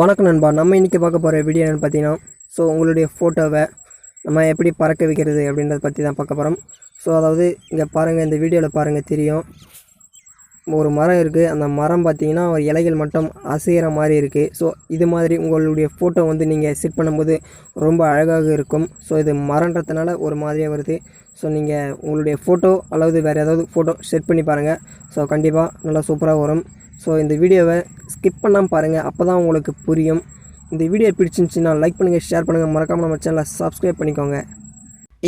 வணக்கம் நண்பா. நம்ம இன்றைக்கி பார்க்க போகிற வீடியோ என்னென்னு பார்த்தீங்கன்னா ஸோ உங்களுடைய ஃபோட்டோவை நம்ம எப்படி பறக்க வைக்கிறது அப்படின்றத பற்றி தான் பார்க்க போகிறோம் ஸோ அதாவது இங்கே பாருங்கள் இந்த வீடியோவில் பாருங்கள் தெரியும். ஒரு மரம் இருக்குது அந்த மரம் பார்த்தீங்கன்னா ஒரு இலைகள் மட்டும் அசைகிற மாதிரி இருக்குது ஸோ இது மாதிரி உங்களுடைய ஃபோட்டோ வந்து நீங்கள் செட் பண்ணும்போது ரொம்ப அழகாக இருக்கும். ஸோ இது மரன்றதுனால ஒரு மாதிரியாக வருது. ஸோ நீங்கள் உங்களுடைய ஃபோட்டோ அல்லது வேறு ஏதாவது ஃபோட்டோ செட் பண்ணி பாருங்கள் ஸோ கண்டிப்பாக நல்லா சூப்பராக வரும். ஸோ இந்த வீடியோவை ஸ்கிப் பண்ணாமல் பாருங்கள் அப்போ தான் உங்களுக்கு புரியும். இந்த வீடியோ பிடிச்சிருந்துச்சின்னா லைக் பண்ணுங்கள் ஷேர் பண்ணுங்கள் மறக்காமல் நம்ம சேனலை சப்ஸ்கிரைப் பண்ணிக்கோங்க.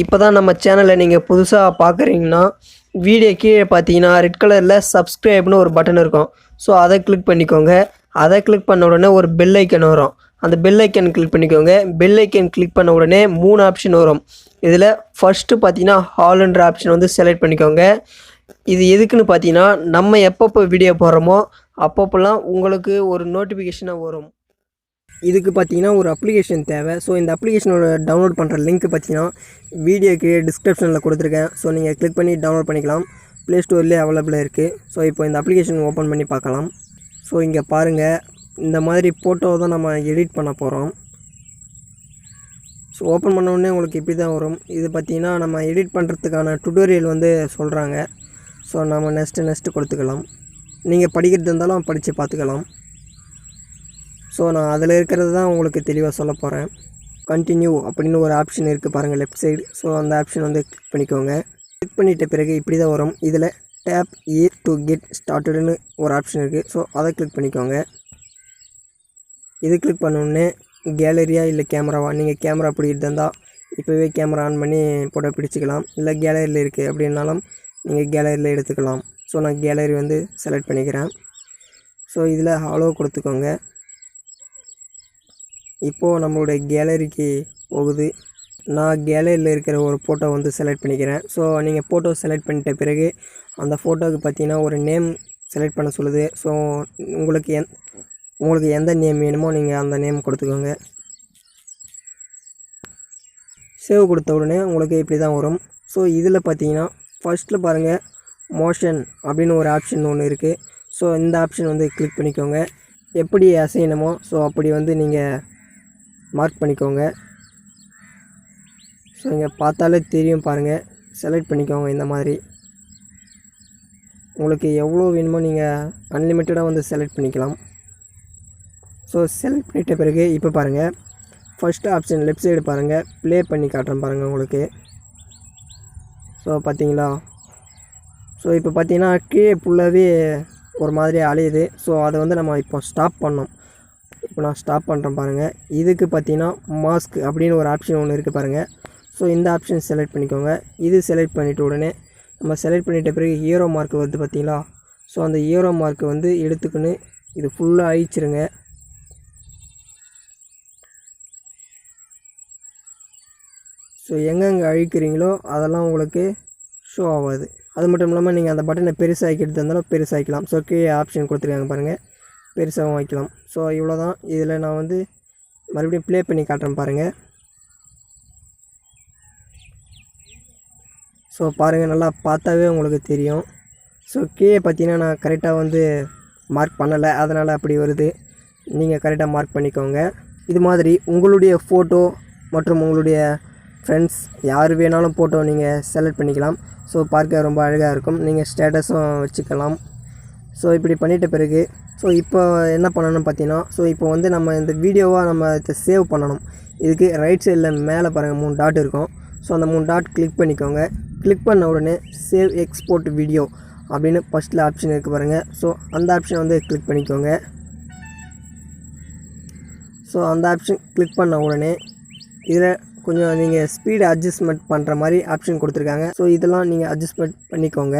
இப்போ தான் நம்ம சேனலை நீங்கள் புதுசாக பார்க்குறீங்கன்னா வீடியோ கீழே பார்த்தீங்கன்னா ரெட் கலரில் சப்ஸ்கிரைப்னு ஒரு பட்டன் இருக்கும். ஸோ அதை கிளிக் பண்ணிக்கோங்க. அதை கிளிக் பண்ண உடனே ஒரு பெல் ஐக்கன் வரும். அந்த பெல் ஐக்கன் கிளிக் பண்ணிக்கோங்க. பெல் ஐக்கன் கிளிக் பண்ண உடனே மூணு ஆப்ஷன் வரும். இதில் ஃபஸ்ட்டு பார்த்தீங்கன்னா ஹால்ன்ற ஆப்ஷன் வந்து செலக்ட் பண்ணிக்கோங்க. இது எதுக்குன்னு பார்த்தீங்கன்னா நம்ம எப்பப்போ வீடியோ போடுறோமோ அப்பப்போலாம் உங்களுக்கு ஒரு நோட்டிஃபிகேஷனாக வரும். இதுக்கு பார்த்தீங்கன்னா ஒரு அப்ளிகேஷன் தேவை. ஸோ இந்த அப்ளிகேஷனோட டவுன்லோட் பண்ணுற லிங்க் பார்த்தீங்கன்னா வீடியோக்கு டிஸ்கிரிப்ஷனில் கொடுத்துருக்கேன். ஸோ நீங்கள் கிளிக் பண்ணி டவுன்லோட் பண்ணிக்கலாம். ப்ளே ஸ்டோர்லேயே அவைலபிளாக இருக்குது ஸோ இப்போ இந்த அப்ளிகேஷன் ஓப்பன் பண்ணி பார்க்கலாம். ஸோ இங்கே பாருங்கள் இந்த மாதிரி ஃபோட்டோ தான் நம்ம எடிட் பண்ண போகிறோம் ஸோ ஓப்பன் பண்ணோடனே உங்களுக்கு இப்படி தான் வரும். இது பார்த்தீங்கன்னா நம்ம எடிட் பண்ணுறதுக்கான டுட்டோரியல் வந்து சொல்கிறாங்க ஸோ நம்ம நெக்ஸ்ட்டு நெக்ஸ்ட்டு கொடுத்துக்கலாம். நீங்கள் படிக்கிறது இருந்தாலும் படித்து பார்த்துக்கலாம். ஸோ நான் அதில் இருக்கிறது தான் உங்களுக்கு தெளிவாக சொல்ல போகிறேன். கண்டினியூ அப்படின்னு ஒரு ஆப்ஷன் இருக்குது பாருங்கள் லெஃப்ட் சைடு ஸோ அந்த ஆப்ஷன் வந்து கிளிக் பண்ணிக்கோங்க. கிளிக் பண்ணிட்ட பிறகு இப்படி தான் வரும். இதில் டேப் ஏ டு கெட் ஸ்டார்டடுன்னு ஒரு ஆப்ஷன் இருக்குது. ஸோ அதை கிளிக் பண்ணிக்கோங்க. இது கிளிக் பண்ணோடனே கேலரியா இல்லை கேமராவா நீங்கள் கேமரா அப்படி இருந்தால் இப்போவே கேமரா ஆன் பண்ணி ஃபோட்டோ பிடிச்சிக்கலாம். இல்லை கேலரியில் இருக்குது அப்படின்னாலும் நீங்கள் கேலரியில் எடுத்துக்கலாம். ஸோ நான் கேலரி வந்து செலக்ட் பண்ணிக்கிறேன். ஸோ இதில் ஹாலோ கொடுத்துக்கோங்க. இப்போது நம்மளுடைய கேலரிக்கு போகுது. நான் கேலரியில் இருக்கிற ஒரு ஃபோட்டோ வந்து செலக்ட் பண்ணிக்கிறேன். ஸோ நீங்கள் ஃபோட்டோ செலக்ட் பண்ணிட்ட பிறகு அந்த ஃபோட்டோவுக்கு பார்த்தீங்கன்னா ஒரு நேம் செலக்ட் பண்ண சொல்லுது. ஸோ உங்களுக்கு எந் உங்களுக்கு எந்த நேம் வேணுமோ நீங்கள் அந்த நேம் கொடுத்துக்கோங்க. சேவ் கொடுத்த உடனே உங்களுக்கு இப்படி தான் வரும். ஸோ இதில் பார்த்தீங்கன்னா ஃபஸ்ட்டில் பாருங்கள் மோஷன் அப்படின்னு ஒரு ஆப்ஷன் ஒன்று இருக்குது ஸோ இந்த ஆப்ஷன் வந்து கிளிக் பண்ணிக்கோங்க. எப்படி அசையணுமோ ஸோ அப்படி வந்து நீங்கள் மார்க் பண்ணிக்கோங்க. ஸோ இங்கே பார்த்தாலே தெரியும் பாருங்கள் செலக்ட் பண்ணிக்கோங்க இந்த மாதிரி. உங்களுக்கு எவ்வளோ வேணுமோ நீங்கள் அன்லிமிட்டடாக வந்து செலக்ட் பண்ணிக்கலாம். ஸோ செலக்ட் பண்ணிட்ட பிறகு இப்போ பாருங்கள் ஃபஸ்ட்டு ஆப்ஷன் லெஃப்ட் சைடு பாருங்கள் ப்ளே பண்ணி காட்டுறேன் பாருங்கள் உங்களுக்கு. ஸோ பார்த்தீங்களா ஸோ இப்போ பார்த்தீங்கன்னா கீழே ஃபுல்லாகவே ஒரு மாதிரி அலையுது. ஸோ அதை வந்து நம்ம இப்போ ஸ்டாப் பண்ணோம். இப்போ நான் ஸ்டாப் பண்ணுறேன் பாருங்கள் இதுக்கு பார்த்தீங்கன்னா மாஸ்க் அப்படின்னு ஒரு ஆப்ஷன் ஒன்று இருக்குது பாருங்கள் ஸோ இந்த ஆப்ஷன் செலக்ட் பண்ணிக்கோங்க. இது செலக்ட் பண்ணிவிட்ட உடனே நம்ம செலக்ட் பண்ணிட்ட பிறகு ஹீரோ மார்க் வருது பார்த்தீங்களா ஸோ அந்த ஹீரோ மார்க்கை வந்து எடுத்துக்கின்னு இது ஃபுல்லாக அழிச்சிருங்க. ஸோ எங்கெங்கே அழிக்கிறீங்களோ அதெல்லாம் உங்களுக்கு ஷோ ஆகாது. அது மட்டும் இல்லாமல் நீங்கள் அந்த பட்டனை பெருசாகிக்கிறது இருந்தாலும் பெருசாகிக்கலாம் ஸோ கீழே ஆப்ஷன் கொடுத்துருக்காங்க பாருங்கள் பெருசாகவும் வைக்கலாம் ஸோ இவ்வளோ தான் இதில் நான் வந்து மறுபடியும் ப்ளே பண்ணி காட்டுறேன் பாருங்கள் ஸோ பாருங்கள் நல்லா பார்த்தாவே உங்களுக்கு தெரியும். ஸோ கீழே பார்த்தீங்கன்னா நான் கரெக்டாக வந்து மார்க் பண்ணலை. அதனால் அப்படி வருது. நீங்கள் கரெக்டாக மார்க் பண்ணிக்கோங்க. இது மாதிரி உங்களுடைய ஃபோட்டோ மற்றும் உங்களுடைய ஃப்ரெண்ட்ஸ் யார் வேணாலும் ஃபோட்டோ நீங்கள் செலக்ட் பண்ணிக்கலாம். ஸோ பார்க்க ரொம்ப அழகாக இருக்கும். நீங்கள் ஸ்டேட்டஸும் வச்சுக்கலாம். ஸோ இப்படி பண்ணிட்ட பிறகு ஸோ இப்போ என்ன பண்ணணும் பார்த்தீங்கன்னா ஸோ இப்போ வந்து நம்ம இந்த வீடியோவாக நம்ம இதை சேவ் பண்ணணும். இதுக்கு ரைட் சைடில் மேலே பாருங்கள் மூணு டாட் இருக்கும். ஸோ அந்த மூணு டாட் கிளிக் பண்ணிக்கோங்க. கிளிக் பண்ண உடனே சேவ் எக்ஸ்போர்ட் வீடியோ அப்படின்னு ஃபஸ்ட்டில் ஆப்ஷன் இருக்குது பாருங்கள் ஸோ அந்த ஆப்ஷன் வந்து கிளிக் பண்ணிக்கோங்க. ஸோ அந்த ஆப்ஷன் கிளிக் பண்ண உடனே இதில் கொஞ்சம் நீங்கள் ஸ்பீடு அட்ஜஸ்ட்மெண்ட் பண்ணுற மாதிரி ஆப்ஷன் கொடுத்துருக்காங்க. ஸோ இதெல்லாம் நீங்கள் அட்ஜஸ்ட்மெண்ட் பண்ணிக்கோங்க.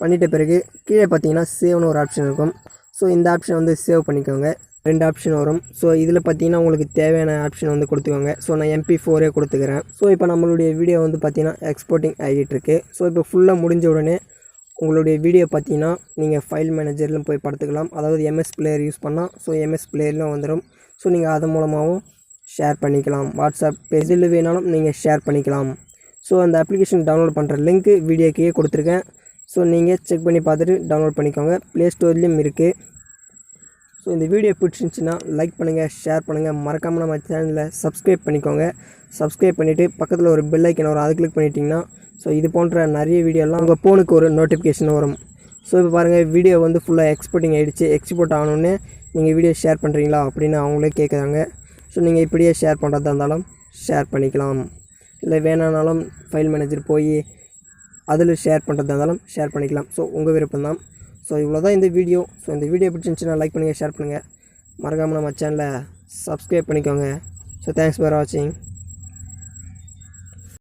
பண்ணிட்ட பிறகு கீழே பார்த்தீங்கன்னா சேவ்னு ஒரு ஆப்ஷன் இருக்கும். ஸோ இந்த ஆப்ஷன் வந்து சேவ் பண்ணிக்கோங்க. ரெண்டு ஆப்ஷன் வரும். ஸோ இதில் பார்த்தீங்கன்னா உங்களுக்கு தேவையான ஆப்ஷன் வந்து கொடுத்துக்கோங்க. ஸோ நான் எம்பி ஃபோரே கொடுத்துக்கிறேன். ஸோ இப்போ நம்மளுடைய வீடியோ வந்து பார்த்தீங்கன்னா எக்ஸ்போர்ட்டிங் ஆகிட்டு இருக்கு. ஸோ இப்போ ஃபுல்லாக முடிஞ்ச உடனே உங்களுடைய வீடியோ பார்த்தீங்கன்னா நீங்கள் ஃபைல் மேனேஜர்லையும் போய் படுத்துக்கலாம். அதாவது எம்எஸ் பிளேயர் யூஸ் பண்ணால் ஸோ எம்எஸ் பிளேயர்லாம் வந்துடும் ஸோ நீங்கள் அது மூலமாகவும் ஷேர் பண்ணிக்கலாம். வாட்ஸ்அப் பேஜில் வேணாலும் நீங்கள் ஷேர் பண்ணிக்கலாம். ஸோ அந்த அப்ளிகேஷன் டவுன்லோட் பண்ணுற லிங்க்கு வீடியோக்கே கொடுத்துருக்கேன். ஸோ நீங்கள் செக் பண்ணி பார்த்துட்டு டவுன்லோட் பண்ணிக்கோங்க. ப்ளே ஸ்டோர்லேயும் இருக்குது ஸோ இந்த வீடியோ பிடிச்சிருந்துச்சின்னா லைக் பண்ணுங்கள் ஷேர் பண்ணுங்கள் மறக்காமல் நம்ம சேனலில் சப்ஸ்கிரைப் பண்ணிக்கோங்க. சப்ஸ்கிரைப் பண்ணிவிட்டு பக்கத்தில் ஒரு பெல் ஐக்கன் வரும் அதை கிளிக் பண்ணிட்டீங்கன்னா ஸோ இது போன்ற நிறைய வீடியோலாம் உங்கள் ஃபோனுக்கு ஒரு நோட்டிஃபிகேஷன் வரும். ஸோ இப்போ பாருங்கள் வீடியோ வந்து ஃபுல்லாக எக்ஸ்போர்ட்டிங் ஆகிடுச்சு எக்ஸ்போர்ட் ஆனோடனே நீங்கள் வீடியோ ஷேர் பண்ணுறீங்களா அப்படின்னு அவங்களே கேட்குறாங்க. ஸோ நீங்கள் இப்படியே ஷேர் பண்ணுறதா இருந்தாலும் ஷேர் பண்ணிக்கலாம். இல்லை வேணானாலும் ஃபைல் மேனேஜர் போய் அதில் ஷேர் பண்ணுறதா இருந்தாலும் ஷேர் பண்ணிக்கலாம். ஸோ உங்கள் விருப்பம் தான் ஸோ இவ்வளோ தான் இந்த வீடியோ ஸோ இந்த வீடியோ பிடிச்சிருந்துச்சுன்னா லைக் பண்ணுங்கள் ஷேர் பண்ணுங்கள் மறக்காமல் நம்ம சேனலை சப்ஸ்கிரைப் பண்ணிக்கோங்க. ஸோ தேங்க்ஸ் ஃபார் வாட்சிங்